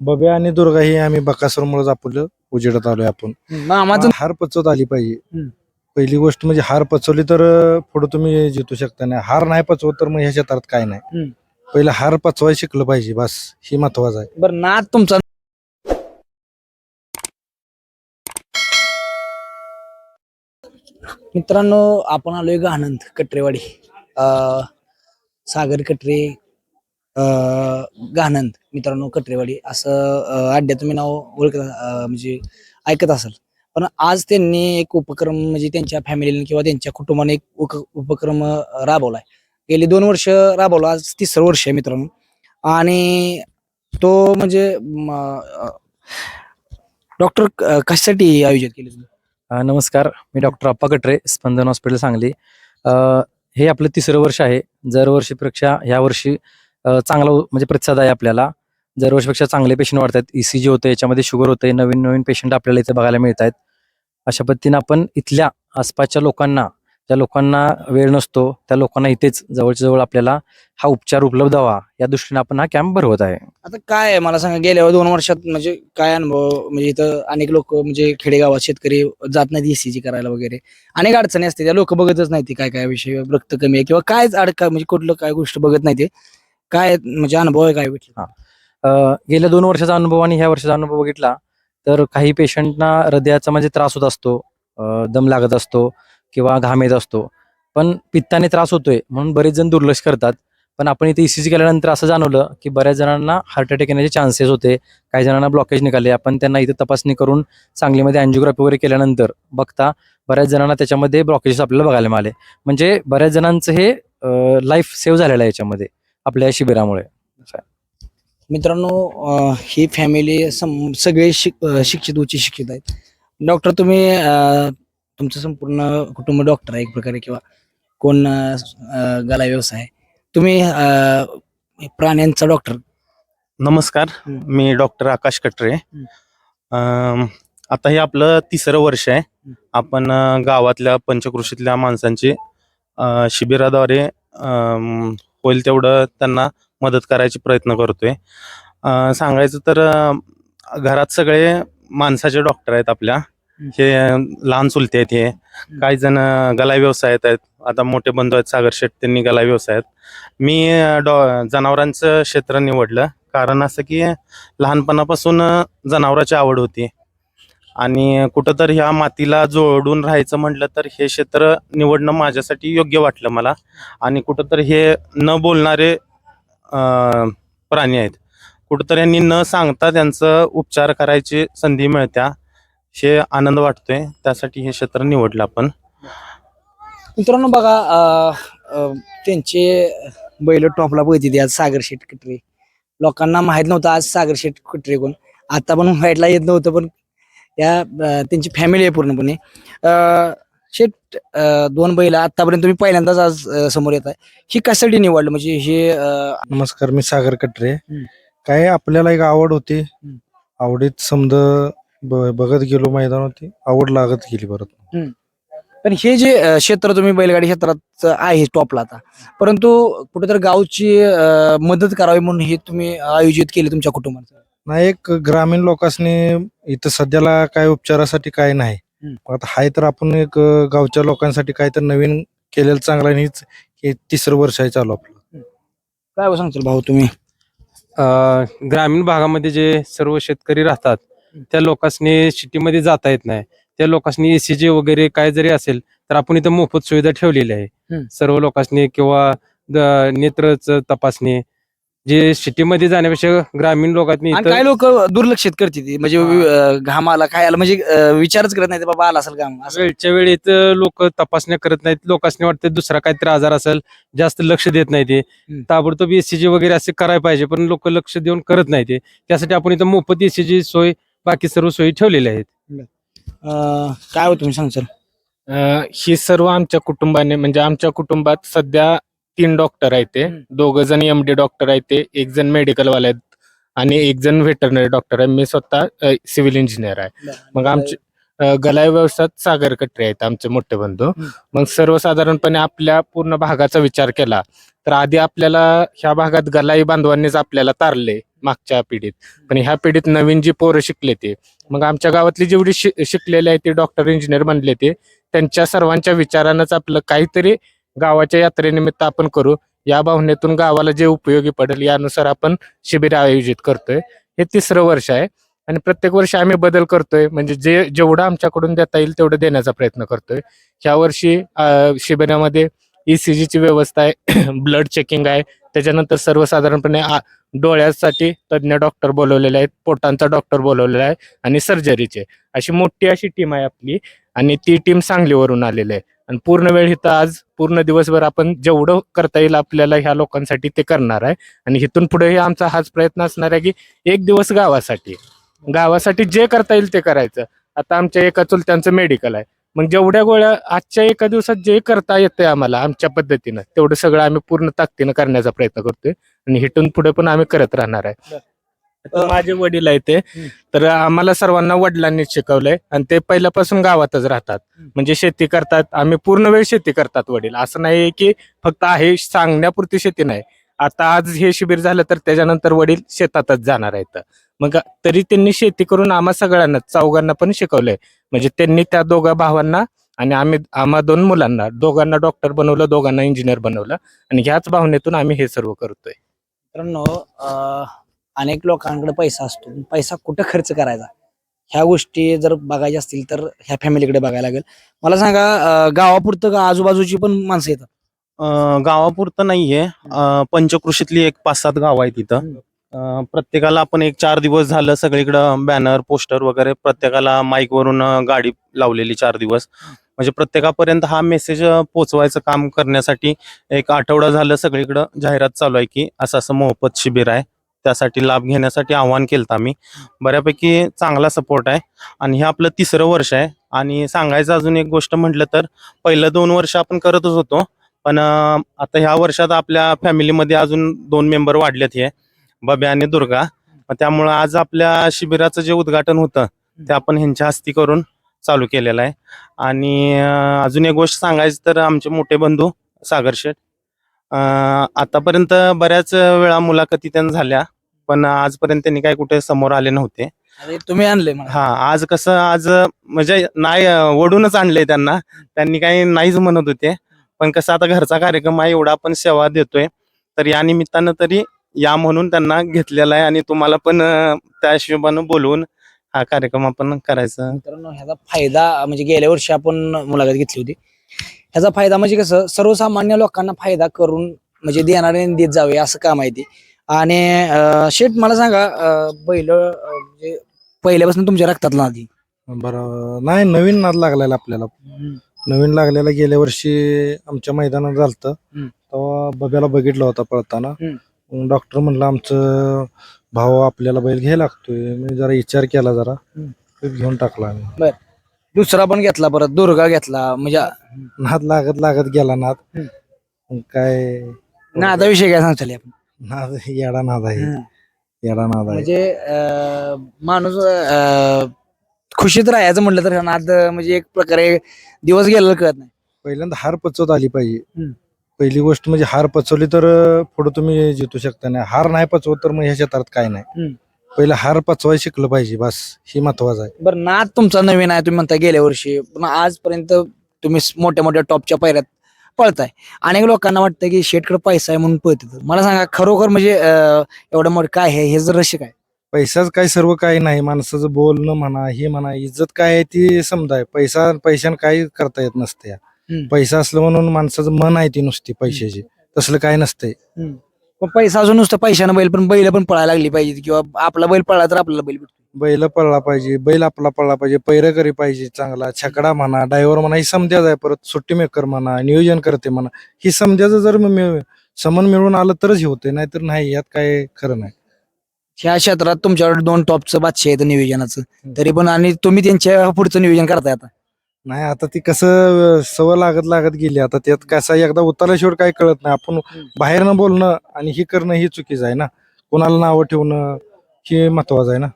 बब्या आणि दुर्गा ही आम्ही बकासूरमुळेच आपलं उजेडत आलोय आपण. मामाचं हार पचवत आली पाहिजे. हम्म. पहिली गोष्ट म्हणजे हार पचवली तर पुढे तुम्ही जितू शकता नाही. हार नाही पचवत तर मग ह्या क्षेत्रात काय नाही. हम्म. पहिलं हार पचवायला शिकलं पाहिजे बस. ही महत्वाचं आहे. बरं नाद तुमचा? मित्रांनो आपण आलोय गानंद कटरेवाडी. अं, सागर कटरे गानंद मित्रांनो कटरेवाडी असं अड्ड्या तुम्ही नाव ओळख म्हणजे ऐकत असाल. पण आज त्यांनी एक उपक्रम म्हणजे त्यांच्या फॅमिलीने किंवा त्यांच्या कुटुंबाने एक उपक्रम राबवलाय. गेली दोन वर्ष राबवला आज तिसरं वर्ष आहे मित्रांनो. आणि तो म्हणजे डॉक्टर कशासाठी आयोजित केले तुम्ही? नमस्कार. मी डॉक्टर अप्पा कटरे स्पंदन हॉस्पिटल सांगली. हे आपलं तिसरं वर्ष आहे. दरवर्षीपेक्षा ह्या वर्षी चांगला म्हणजे प्रतिसाद आहे आपल्याला. दरवर्षीपेक्षा चांगले पेशंट वाढतात आहेत ईसीजी जी याच्यामध्ये शुगर होतंय नवीन नवीन पेशंट आपल्याला इथे बघायला मिळत आहेत अशा पद्धतीने आपण इथल्या आसपासच्या लोकांना ज्या लोकांना वेळ नसतो त्या लोकांना इथेच जवळच्या जवळ आपल्याला हा उपचार उपलब्ध व्हा या दृष्टीने आपण हा कॅम्प भरवत आहे. आता काय आहे? मला सांगा गेल्या दोन वर्षात म्हणजे काय अनुभव? म्हणजे इथं अनेक लोक म्हणजे खेडेगावात शेतकरी जात नाहीत ईसीजी करायला वगैरे. अनेक अडचणी असते त्या लोक बघतच नाही काय काय विषय रक्त कमी आहे किंवा काय अडका म्हणजे कुठलं काय गोष्ट बघत नाही ते काय म्हणजे अनुभव आहे काय भेटला? अ, गेल्या दोन वर्षाचा अनुभव आणि ह्या वर्षाचा अनुभव बघितला तर काही पेशंटना हृदयाचा म्हणजे त्रास होत असतो दम लागत असतो किंवा घाम येत असतो. पण पित्ताने त्रास होतोय म्हणून बरेच जण दुर्लक्ष करतात. पण आपण इथे ईसीजी केल्यानंतर असं जाणवलं की बऱ्याच जणांना हार्ट अटॅक येण्याचे चान्सेस होते. काही जणांना ब्लॉकेज निघाले. आपण त्यांना इथे तपासणी करून सांगलीमध्ये अँजिओग्राफी वगैरे केल्यानंतर बघता बऱ्याच जणांना त्याच्यामध्ये ब्लॉकेजेस आपल्याला बघायला मिळाले. म्हणजे बऱ्याच जणांचं हे लाईफ सेव्ह झालेलं आहे याच्यामध्ये. आपल्या या शिबिरामुळे मित्रांनो अं, ही फॅमिली सगळे शिक- अं, शिक्षित उच्च शिक्षित आहेत. डॉक्टर तुम्ही अं, तुमचं संपूर्ण कुटुंब डॉक्टर आहे एक प्रकारे किंवा कोण अं, गला व्यवसाय. तुम्ही अं, प्राण्यांचा डॉक्टर नमस्कार. हम्म. मी डॉक्टर आकाश कटरे. अम, आता हे आपलं तिसरं वर्ष आहे. आपण अ, गावातल्या पंचकृषीतल्या माणसांची अ, शिबिराद्वारे अम, होईल तेवढं त्यांना मदत करायचे प्रयत्न करतोय. सांगायचं तर घरात सगळे माणसाचे डॉक्टर आहेत आपल्या. हे लहान चुलते आहेत हे. काही जण अ, गलाई व्यवसायात आहेत. आता मोठे बंधू आहेत सागर शेठ त्यांनी गलाई व्यवसायात मी डॉ जनावरांचं क्षेत्र निवडलं. कारण असं की लहानपणापासून जनावरांची आवड होती. आणि कुठंतरी ह्या मातीला जोडून राहायचं म्हटलं तर हे क्षेत्र निवडणं माझ्यासाठी योग्य वाटलं मला. आणि कुठंतरी हे न बोलणारे प्राणी आहेत. कुठंतरी यांनी न सांगता त्यांचं उपचार करायची संधी मिळत्या. हे आनंद वाटतोय. त्यासाठी हे क्षेत्र निवडलं आपण. मित्रांनो बघा त्यांचे बैल टॉपला बघितली आज सागर शेठ कटरे लोकांना माहीत नव्हतं आज सागर शेठ कटरे कोण? आता पण व्हायला येत नव्हतं पण या त्यांची फॅमिली आहे पूर्णपणे. अं, दोन बैल आतापर्यंत तुम्ही पहिल्यांदाच आज समोर येत आहे ही कशासाठी निवडलं? म्हणजे हे नमस्कार मी सागर कटरे. काय आपल्याला एक आवड होती. आवडीत समज बघत गेलो मैदानावरती आवड लागत गेली परत. पण हे जे क्षेत्र तुम्ही बैलगाडी क्षेत्रात आहे टॉपला आता. परंतु कुठेतरी गावची मदत करावी म्हणून हे तुम्ही आयोजित केले तुमच्या कुटुंबाचं. नाही एक ग्रामीण लोकांनी इथं सध्याला काय उपचारासाठी काय नाही. हम्म. आता हाय तर आपण एक अं, गावच्या लोकांसाठी काय तर नवीन केलेलं चांगलं आणि हीच- हे तिसरं वर्ष आहे चालू आपलं. काय सांगतील भाऊ तुम्ही? अ, ग्रामीण भागामध्ये जे सर्व शेतकरी राहतात त्या लोकांनी सिटीमध्ये जाता येत नाही. त्या लोकांनी एसीजी वगैरे काय जरी असेल तर आपण इथं मोफत सुविधा ठेवलेली आहे. हम्म. सर्व लोकांनी किंवा द- नेत्रच तपासणी जे सिटीमध्ये जाण्यापेक्षा ग्रामीण लोकांनी आणि काही लोक दुर्लक्षित करते ती म्हणजे अं, घाम आला काय आला? म्हणजे अं, विचारच करत नाही ते बाबा आला असेल घाम. असं. वेळच्या वेळेत लोक तपासण्या करत नाहीत. लोकांनी वाटतं दुसरा काहीतरी आजार असेल जास्त लक्ष देत नाही ते. हम्म. ताबडतोब एसीजी वगैरे असे करायला पाहिजे पण लोक लक्ष देऊन करत नाही ते. त्यासाठी आपण इथं मोफत एसीजी सोय बाकी सर्व सोयी ठेवलेल्या आहेत. अं, काय हो तुम्ही सांगचाल अ, ही सर्व आमच्या कुटुंबाने म्हणजे आमच्या कुटुंबात सध्या तीन डॉक्टर आहेत ते. हम्म. दोघ जण एम डी डॉक्टर आहेत ते. एक जण मेडिकल वाले आहेत आणि एक जण व्हेटरनरी डॉक्टर आहे. मी स्वतः सिव्हिल इंजिनियर आहे. मग आमचे अ, गलाई व्यवसायात सागर कटरे आहेत आमचे मोठे बंधू. हम्म. मग सर्वसाधारणपणे आपल्या पूर्ण भागाचा विचार केला तर आधी आपल्याला ह्या भागात गलाई बांधवांनीच आपल्याला तारले मागच्या पिढीत. पण ह्या पिढीत नवीन जी पोरं शिकले ते मग आमच्या गावातली जेवढी शि- शिकलेले आहे ते डॉक्टर इंजिनियर बनले ते त्यांच्या सर्वांच्या विचारानंच आपलं काहीतरी गावाच्या यात्रेनिमित्त आपण करू. या भावनेतून गावाला जे उपयोगी पडेल यानुसार आपण शिबिर आयोजित करतोय. हे तिसरं वर्ष आहे आणि प्रत्येक वर्षी आम्ही बदल करतोय. म्हणजे जे जेवढं आमच्याकडून देता येईल तेवढं देण्याचा प्रयत्न करतोय. ह्या वर्षी शिबिरामध्ये ईसीजीची व्यवस्था आहे. ब्लड चेकिंग आहे. त्याच्यानंतर सर्वसाधारणपणे डोळ्यासाठी तज्ज्ञ डॉक्टर बोलवलेले आहेत. पोटांचा डॉक्टर बोलवलेला आहे आणि सर्जरीचे. अशी मोठी अशी टीम आहे आपली. आणि ती टीम सांगलीवरून आलेली आहे. आणि पूर्ण वेळ इथं आज पूर्ण दिवसभर आपण जेवढं करता येईल आपल्याला ह्या लोकांसाठी ते करणार आहे. आणि इथून पुढेही आमचा हाच प्रयत्न असणार आहे की एक दिवस गावासाठी गावासाठी जे करता येईल ते करायचं. आता आमच्या एका चुलत्यांचं मेडिकल आहे. मग जेवढ्या गोळ्या आजच्या एका दिवसात जे करता येतंय आम्हाला आमच्या पद्धतीनं तेवढं सगळं आम्ही पूर्ण ताकदीनं करण्याचा प्रयत्न करतोय. आणि हिथून पुढे पण आम्ही करत राहणार आहे. माझे वडील आहेत ते. तर आम्हाला सर्वांना वडिलांनीच शिकवलंय. आणि ते पहिल्यापासून गावातच राहतात. म्हणजे शेती करतात. आम्ही पूर्ण वेळ शेती करतात वडील. असं नाही की फक्त आहे सांगण्यापुरती शेती नाही. आता आज हे शिबिर झालं तर त्याच्यानंतर वडील शेतातच जाणार आहेत. मग तरी त्यांनी शेती करून आम्हा सगळ्यांना चौघांना पण शिकवलंय. म्हणजे त्यांनी त्या दोघा भावांना आणि आम्ही आम्हा दोन मुलांना दोघांना डॉक्टर बनवलं दोघांना इंजिनियर बनवलं. आणि ह्याच भावनेतून आम्ही हे सर्व करतोय. मित्रांनो अनेक लोकांकडे पैसा असतो. पैसा कुठं खर्च करायचा? ह्या गोष्टी जर बघायच्या असतील तर ह्या फॅमिलीकडे बघायला लागेल. मला सांगा अं, गावापुरतं का आजूबाजूची पण माणसं येतात? अं, गावापुरतं नाहीये. अं, पंचकृषीतली एक पाच सात गाव आहेत तिथं अं, प्रत्येकाला आपण एक चार दिवस झालं सगळीकडं बॅनर पोस्टर वगैरे प्रत्येकाला माईक वरून अं, गाडी लावलेली चार दिवस. म्हणजे प्रत्येकापर्यंत हा मेसेज पोचवायचं काम करण्यासाठी एक आठवडा झालं सगळीकडं जाहिरात चालू आहे की असं असं मोफत शिबिर आहे. त्यासाठी लाभ घेण्यासाठी आव्हान केलं आम्ही. बऱ्यापैकी चांगला सपोर्ट आहे. आणि हे आपलं तिसरं वर्ष आहे. आणि सांगायचं अजून एक गोष्ट म्हटलं तर पहिलं दोन वर्ष आपण करतच होतो. पण आता ह्या वर्षात आपल्या फॅमिलीमध्ये अजून दोन मेंबर वाढलेत हे. बब्या आणि दुर्गा. त्यामुळं आज आपल्या शिबिराचं जे उद्घाटन होतं ते आपण ह्यांच्या हस्ती करून चालू केलेलं आहे. आणि अजून एक गोष्ट सांगायची तर आमचे मोठे बंधू सागर शेठ. आतापर्यंत बऱ्याच वेळा मुलाखती त्यांना झाल्या पण आजपर्यंत त्यांनी काही कुठे समोर आले नव्हते. तुम्ही आणले मला. हा आज कसं आज म्हणजे नाही ओढूनच आणलंय त्यांना. त्यांनी काही नाहीच म्हणत होते. पण कसं आता घरचा कार्यक्रम आहे एवढा आपण सेवा देतोय. तर या निमित्तानं तरी या म्हणून त्यांना घेतलेला आहे आणि तुम्हाला पण अं, त्या हिशोबानं बोलवून हा कार्यक्रम आपण करायचा. मित्रांनो ह्याचा फायदा म्हणजे गेल्या वर्षी आपण मुलाखत घेतली होती. ह्याचा फायदा म्हणजे कसं सर्वसामान्य लोकांना फायदा करून म्हणजे देणारे देत जावे असं काम आहे ते. आणि शेठ मला सांगा बैल म्हणजे पहिल्यापासून तुमच्या रक्तातला आधी बरं नाही नवीन नाद लागलेला आपल्याला. नवीन लागलेला गेल्या वर्षी आमच्या मैदानात झालतं. हम्म. तेव्हा बब्याला बघितलं होता पळताना. हम्म. डॉक्टर म्हणलं आमचं भाऊ आपल्याला बैल घ्यायला लागतोय. मी जरा विचार केला जरा. हम्म. घेऊन टाकला आम्ही. दुसरा पण घेतला परत दुर्गा घेतला म्हणजे नाद लागत लागत गेला नाद. मग काय? नादा विषय काय सांगताल आपण? नाद येडा नाद आहे. येडा नाद आहे. म्हणजे अं, माणूस अं, खुशीत राहायचं म्हटलं तर नाद म्हणजे एक प्रकारे दिवस गेलेला कळत नाही. पहिल्यांदा हार पचवत आली पाहिजे. हम्म. पहिली गोष्ट म्हणजे हार पचवली तर पुढे तुम्ही जितू शकता नाही. हार नाही पचवत तर मग ह्या क्षेत्रात काय नाही. हम्म. पहिलं हार पचवाय शिकलं पाहिजे बस. ही महत्वाचं आहे. बरं नाद तुमचा नवीन आहे तुम्ही म्हणता गेल्या वर्षी. पण आजपर्यंत तुम्ही स- मोठ्या मोठ्या टॉपच्या पायऱ्यात पळताय. अनेक लोकांना वाटतं की शेटकडे पैसा आहे म्हणून पळतात. मला सांगा खरोखर म्हणजे अं, एवढं मोठं काय आहे? हे जर रहस्य काय पैसाच काय सर्व काही नाही. माणसाचं बोलणं म्हणा हे म्हणा इज्जत काय आहे ती समजाय. पैसा पैशानं काही करता येत नसते. पैसा असलं म्हणून माणसाचं मन आहे ती नुसती पैशाची. तसलं काय नसतंय. पण पैसा अजून नुसतं पैशानं बैल पण बैल पण पळायला लागली पाहिजे किंवा आपला बैल पळला तर आपल्याला बैल भेटतो. बैल पळला पाहिजे बैल आपला पळला पाहिजे पैरकरी पाहिजे चांगला छकडा म्हणा ड्रायव्हर म्हणा ही समजाच आहे परत सुट्टी मेकर म्हणा नियोजन करते म्हणा ही समजाचं जर मिळ- समन मिळून आलं तरच हे होते नाहीतर नाही यात काय खरं नाही. ह्या क्षेत्रात तुमच्याकडे दोन टॉपचं बादशाह आहेत नियोजनाचं. तरी पण आणि तुम्ही त्यांच्या पुढचं नियोजन करताय आता. नाही आता ती कसं सवय लागत लागत गेली. आता त्यात कसं एकदा उतरल्याशिवाय काय कळत नाही. आपण बाहेरनं बोलणं आणि हे करणं ही चुकीचं आहे ना. कोणाला नावं ठेवणं हे महत्वाचं आहे ना.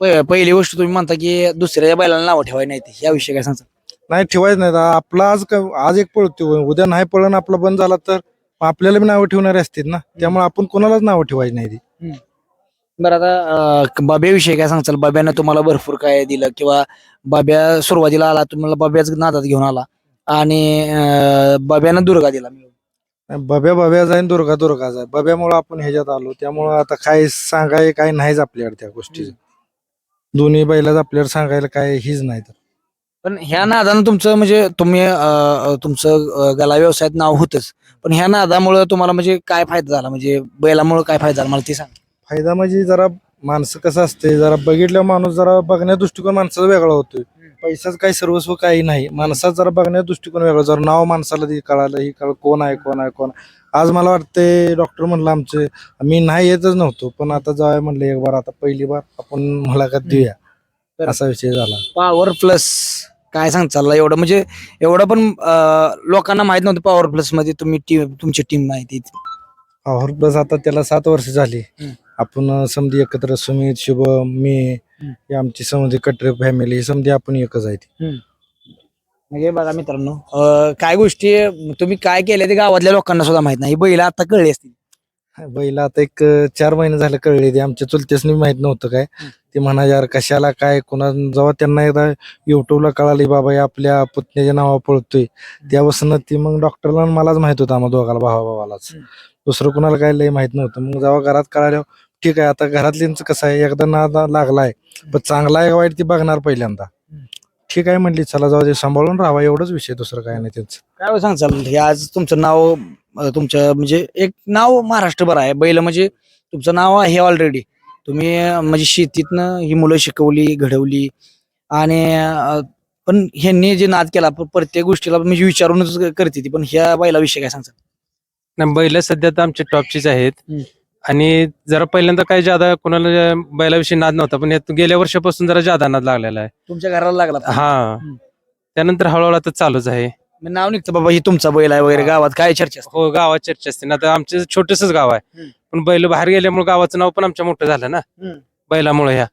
प- पहिली गोष्ट तुम्ही म्हणता की दुसऱ्या बैलाला नाव ठेवाय नाही ते या विषयी काय सांगता? नाही ठेवायचं नाही. आता आपला आज क- आज एक पळतो उद्या नाही पळण आपला बंद झाला तर आपल्याला बी नावं ठेवणारे असतील ना. त्यामुळे आपण कोणालाच नावं ठेवायची नाही ती. बरं आता अं, बाब्याविषयी काय सांगचाल बाब्यानं तुम्हाला भरपूर काय दिलं किंवा बाब्या सुरुवातीला आला तुम्हाला बाब्याच नादात घेऊन आला आणि अं, बाब्यानं दुर्गा दिला. बब्या बब्या जाईन दुर्गा दुर्गा जाय बब्यामुळे आपण ह्याच्यात आलो. त्यामुळं आता काय सांगाय काय नाहीच आपल्याकडे त्या गोष्टीचं. दोन्ही बैलाच आपल्याला सांगायला काय हीच नाही तर. पण ह्या नादानं तुमचं म्हणजे तुम्ही अं, तुमचं अं, गला व्यवसायात नाव होतच. पण ह्या नादामुळे तुम्हाला म्हणजे काय फायदा झाला? म्हणजे बैलामुळे काय फायदा झाला? मला ते सांग. फायदा म्हणजे जरा माणसं कसं असते जरा बघितल्या माणूस जरा बघण्या दृष्टिकोन माणसाचा वेगळा होतोय पैसाच काही सर्वस्व काही नाही. माणसाचा जरा बघण्या दृष्टिकोन वेगळा. जरा नाव माणसाला ते कळालं ही कळ कोण आहे कोण आहे कोण. आज मला वाटते डॉक्टर म्हणलं आमचे मी नाही येतच नव्हतो पण आता जाऊया म्हणलं एक बार. आता पहिली बार आपण मुलाखत देऊया. असा विषय झाला. पॉवर प्लस काय सांग चाललं एवढं? म्हणजे एवढं पण लोकांना माहीत नव्हतं पॉवर प्लसमध्ये तुम्ही टीम तुमची टीम माहिती. पॉवर प्लस आता त्याला सात वर्ष झाली. आपण समधी एकत्र सुमित शुभम मी. ही आमची समधी कटरे फॅमिली ही समधी आपण एकच आहे ती. म्हणजे बघा मित्रांनो अं, काय गोष्टी तुम्ही काय केल्या ते गावातल्या लोकांना सुद्धा माहीत नाही. बैल आता कळली असतील. बैल आता एक अं, चार महिने झाले कळले ते. आमच्या चुलत्यासनी माहीत नव्हतं काय. ते म्हणा यार कशाला काय कोणा जेव्हा त्यांना एकदा युट्यूबला कळाली बाबा हे आपल्या पुतण्याच्या नावा पळतोय. त्यापासून ती मग डॉक्टरला आणि मलाच माहीत होतं आम्हाला दोघाला भावा भावालाच. दुसरं कुणाला काय लय माहीत नव्हतं. मग जेव्हा घरात कळालं ठीक आहे आता घरातल्यांचं कसं आहे एकदा नाद लागलाय पण चांगला आहे का वाईट ती बघणार पहिल्यांदा. ठीक आहे म्हणली चला जाऊ दे सांभाळून राहावा एवढंच विषय दुसरं काय नाही त्यांचं. काय सांग चाल हे आज तुमचं नाव अं, तुमचं म्हणजे एक नाव महाराष्ट्रभर आहे बैल म्हणजे तुमचं नाव आहे ऑलरेडी तुम्ही अं, म्हणजे शेतीतनं ही मुलं शिकवली घडवली आणि अं, पण ह्यांनी जे नाद केला प- प्रत्येक गोष्टीला म्हणजे विचारूनच करते ती पण ह्या बैलाविषयी काय सांगतात नाही, बैल सध्या तर आमच्या टॉपचीच आहेत. हम्म. आणि जरा पहिल्यांदा काही जादा कोणाला बैलाविषयी नाद नव्हता पण यात गेल्या वर्षापासून जरा जादा नाद लागलेला आहे. तुमच्या घराला लागला हा. हम्म. त्यानंतर हळूहळू आता चालूच आहे. मग नाव निघतं बाबा ही तुमचा बैल आहे वगैरे गावात काय चर्चा असते? हो गावात चर्चा असते. ना आता आमचं छोटसच गाव आहे. हम्म. पण बैल बाहेर गेल्यामुळे गावाचं नाव पण आमच्या मोठं झालं ना. हम्म. बैलामुळे ह्या.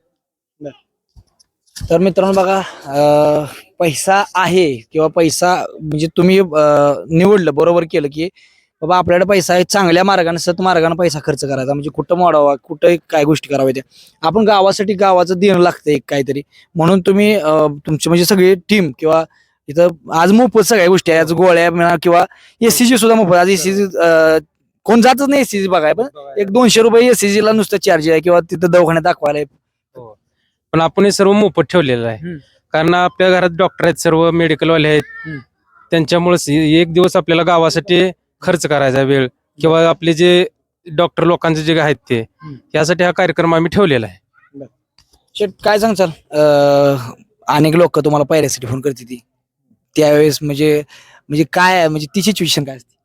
तर मित्रांनो बघा अं, पैसा आहे किंवा पैसा म्हणजे तुम्ही अं, निवडलं बरोबर केलं की बाबा आपल्याकडे पैसा आहे चांगल्या मार्गाने सत मार्गाने पैसा खर्च करायचा. म्हणजे कुठं मोडावा कुठं काय गोष्टी कराव्या त्या. आपण गावासाठी गावाचं देणं लागतं एक काहीतरी. म्हणून तुम्ही तुमची म्हणजे सगळी टीम किंवा इथं आज मोफत सगळ्या गोष्टी आहे आज गोळ्या म्हणा किंवा एसीजी सुद्धा मोफत. आज एसीजी कोण जातच नाही एसीजी बघाय पण एक दोनशे रुपये एसीजी ला नुसतं चार्ज आहे किंवा तिथं दवाखान्यात दाखवायला आहे. पण आपण हे सर्व मोफत ठेवलेलं आहे. कारण आपल्या घरात डॉक्टर आहेत सर्व मेडिकलवाले आहेत. हम्म. त्यांच्यामुळेच एक दिवस आपल्याला गावासाठी खर्च करायचा वेळ किंवा आपले जे डॉक्टर लोकांचे जे आहेत ते. यासाठी हा कार्यक्रम आम्ही ठेवलेला आहे. शेट काय सांगचाल अं, अनेक लोक तुम्हाला पायऱ्यासाठी फोन करते ती. त्यावेळेस म्हणजे म्हणजे काय आहे? म्हणजे ती सिच्युएशन काय असते?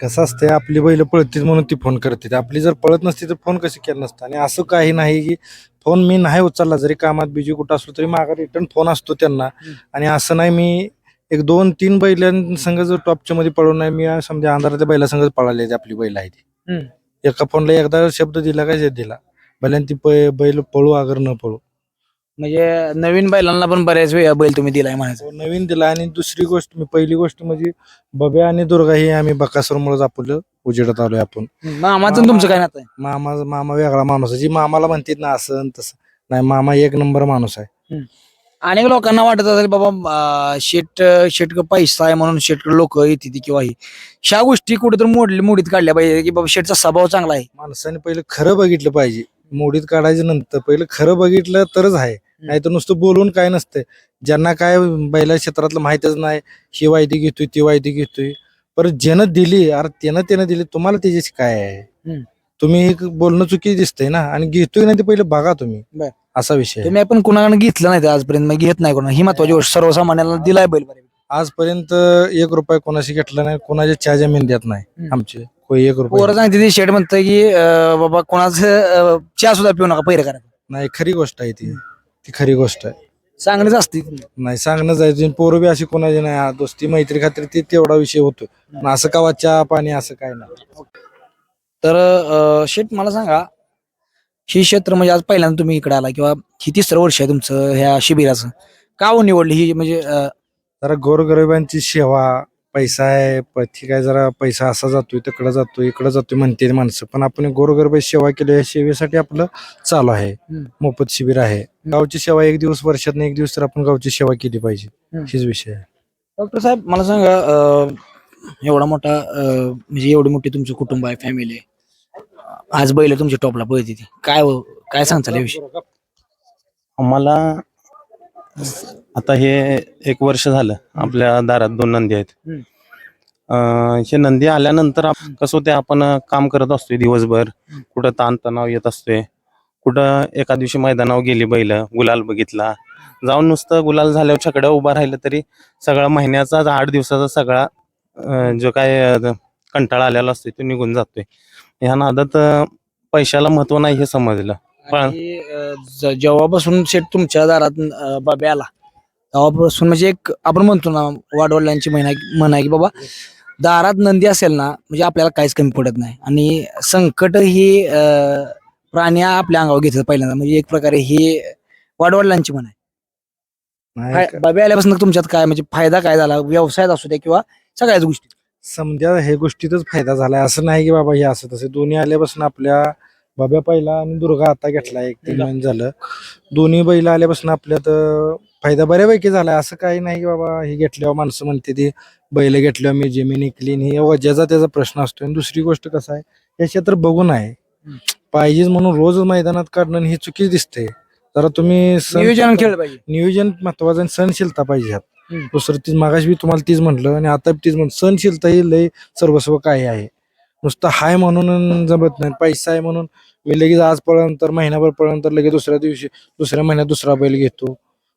कसं असते आपली बैल पळतील म्हणून ती फोन करते. आपली जर पळत नसती तर फोन कशी केलं नसतं? आणि असं काही नाही की फोन मी नाही उचलला जरी कामात बिजी कुठं असलो तरी मागा रिटर्न फोन असतो त्यांना. आणि असं नाही मी एक दोन तीन बैलांसंग जर टॉपच्या मध्ये पळून नाही मी समजा अंधाराच्या बैलासंगच पळाले आपली बैल आहे ती. एका फोनला एकदा शब्द दिला काय दिला. बैलांनी ती पै- बैल पळू अगर न पळू. म्हणजे नवीन बैलांना पण बऱ्याच वेळा बैल तुम्ही दिलाय म्हणायचं. तो नवीन दिला. आणि दुसरी गोष्ट मी पहिली गोष्ट म्हणजे बब्या आणि दुर्गा ही आम्ही बकासूरमुळेच आपलं उजेडत आलोय आपण. मामाचं तुमचं काय नातं आहे? मामा मामा वेगळा माणूस आहे. जी मामाला म्हणतात ना असं आणि तसं. नाही मामा एक नंबर माणूस आहे. अनेक लोकांना वाटत असेल बाबा शेट शेट पैसा आहे म्हणून शेट लोक येते ती किंवा ही. ह्या गोष्टी कुठेतरी मोडली मोडीत काढल्या पाहिजे की बाबा शेटचा स्वभाव चांगला आहे. माणसाने पहिलं खरं बघितलं पाहिजे. मोडीत काढायचं नंतर पहिलं खरं बघितलं तरच आहे. नाही तर नुसतं बोलून काय नसतंय. ज्यांना काय बैला क्षेत्रातलं माहितच नाही ही वायदी घेतोय ती वायदी घेतोय. परत ज्यानं दिली अरे त्यानं त्यानं दिली तुम्हाला त्याच्याशी काय आहे. तुम्ही बोलणं चुकी दिसतंय ना आणि घेतोय ना ते पहिलं बघा तुम्ही. असा विषय आहे. तुम्ही आपण कुणाकडे घेतलं नाही ते आजपर्यंत? मग घेत नाही कोणा. ही महत्वाची गोष्ट. सर्वसामान्याला दिलाय बैल बऱ्यापैकी. आजपर्यंत एक रुपये कोणाशी घेतला नाही कोणाच्या चहा जमीन देत नाही हम्म. आमचे. कोणी एक रुपये पोरं सांगते ती शेट म्हणतं की अं, बाबा कोणाचं अं, चहा सुद्धा पिऊ नका पहिरं करा. नाही खरी गोष्ट आहे ती. ती खरी गोष्ट आहे. सांगणीच असते नाही सांगणं जायचं पोरं बी अशी कोणाची नाही हा, दोस्ती मैत्री खात्री ते तेवढा विषय होतो पण असं का चहा पाणी असं काय नाही. तर अं, शेट मला सांगा ही क्षेत्र म्हणजे आज पहिल्यांदा तुम्ही इकडे आला किंवा ही तिसरं वर्ष आहे तुमचं ह्या शिबिराचं. का हो निवडली ही म्हणजे अं, जरा गोरगरिबांची सेवा पैसा आहे प- ठीक आहे जरा पैसा असा जातोय तिकडं जातोय इकडं जातोय म्हणते माणसं. पण आपण गोरगरबा सेवा केली या सेवेसाठी आपलं चालू आहे. हम्म. मोफत शिबिर आहे. गावची सेवा एक दिवस वर्षात एक दिवस तर आपण गावची सेवा केली पाहिजे. हम्म. हीच विषय आहे. डॉक्टर साहेब मला सांगा अं, एवढा मोठा अं, म्हणजे एवढी मोठी तुमचं कुटुंब आहे फॅमिली आहे. आज बैल तुमच्या टॉपला पळते ती काय हो- काय सांगताल याविषयी? आम्हाला आता हे एक वर्ष झालं आपल्या दारात दोन नंदी आहेत. हम्म. अं, हे नंदी आल्यानंतर आप- कसं होते आपण अं, काम करत असतोय दिवसभर. कुठं ताणतणाव येत असतोय. कुठं एका दिवशी मैदानावर गेली बैल गुलाल बघितला. जाऊन नुसतं गुलाल झाल्यावर छकड्या उभा राहिलं तरी सगळा महिन्याचा आठ दिवसाचा सगळा अं, जो काय अं, कंटाळा आलेला असतोय तो निघून जातोय. ह्या नादात अं, पैशाला महत्त्व नाही हे समजलं. पण- आणि, अं, ज- जेव्हापासून शेट तुमच्या दारात अं, बाबे आला तेव्हापासून म्हणजे एक आपण म्हणतो ना वाडवडिलांची म्हणा म्हणा की बाबा दारात नंदी असेल ना म्हणजे आपल्याला काहीच कमी पडत नाही. आणि संकट ही अं, प्राणी आपल्या अंगावर घेतात पहिल्यांदा. म्हणजे एक प्रकारे ही वाडवडिलांची म्हण आहे. नाही काय- बाबे आल्यापासून तुमच्यात काय म्हणजे फायदा काय झाला? व्यवसायात असू द्या किंवा सगळ्याच गोष्टी. समजा हे गोष्टीतच फायदा झालाय. असं नाही की बाबा हे असं तसं. दोन्ही आल्यापासून आपल्या बाब्या पहिला आणि दुर्गा आता घेतला एक तीन महिने झालं. दोन्ही बैल आल्यापासून आपल्यात फायदा बऱ्यापैकी झालाय. असं काही नाही की बाबा हे घेतल्यावर माणसं म्हणते ती बैल घेतल्यावर मी जमीन आणि हे वजाचा त्याचा प्रश्न असतो. आणि दुसरी गोष्ट कसं आहे हे क्षेत्र बघून आहे. पाहिजेच म्हणून रोज मैदानात काढणं ही चुकीच दिसते जरा तुम्ही नियोजन खेळलं पाहिजे. नियोजन महत्वाचं आणि सहनशीलता पाहिजे. दुसरं तीच मागाशी मी तुम्हाला तीच म्हटलं आणि आता तीच म्हण सहनशीलता ही लय सर्वस्व काय आहे. नुसतं हाय म्हणून जमत नाही. पैसा आहे म्हणून मी लगेच आज पळल्यानंतर महिनाभर पळल्यानंतर लगेच दुसऱ्या दिवशी दुसऱ्या महिन्यात दुसरा बैल घेतो.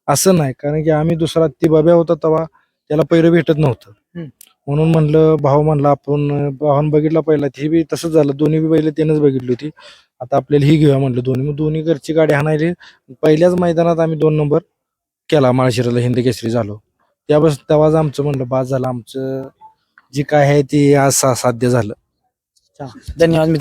असं नाही. कारण की आम्ही दुसरा ती बाब्या होता तेव्हा त्याला पहिलं भेटत नव्हतं. म्हणून म्हणलं भाऊ म्हणला आपण भावानं बघितला पहिला. ती बी तसंच झालं. दोन्ही बी बैल त्यानंच बघितली होती. आता आपल्याला ही घेऊया म्हणलं दोन्ही. मग दोन्ही घरची गाडी हाणायली. पहिल्याच मैदानात आम्ही दोन नंबर केला. माळशिराला हिंद केसरी झालो. त्यापासून तेव्हाच आमचं म्हणलं बाद झालं आमचं जी काय आहे ती आज सा- साध्य झालं. धन्यवाद मित्रांनो.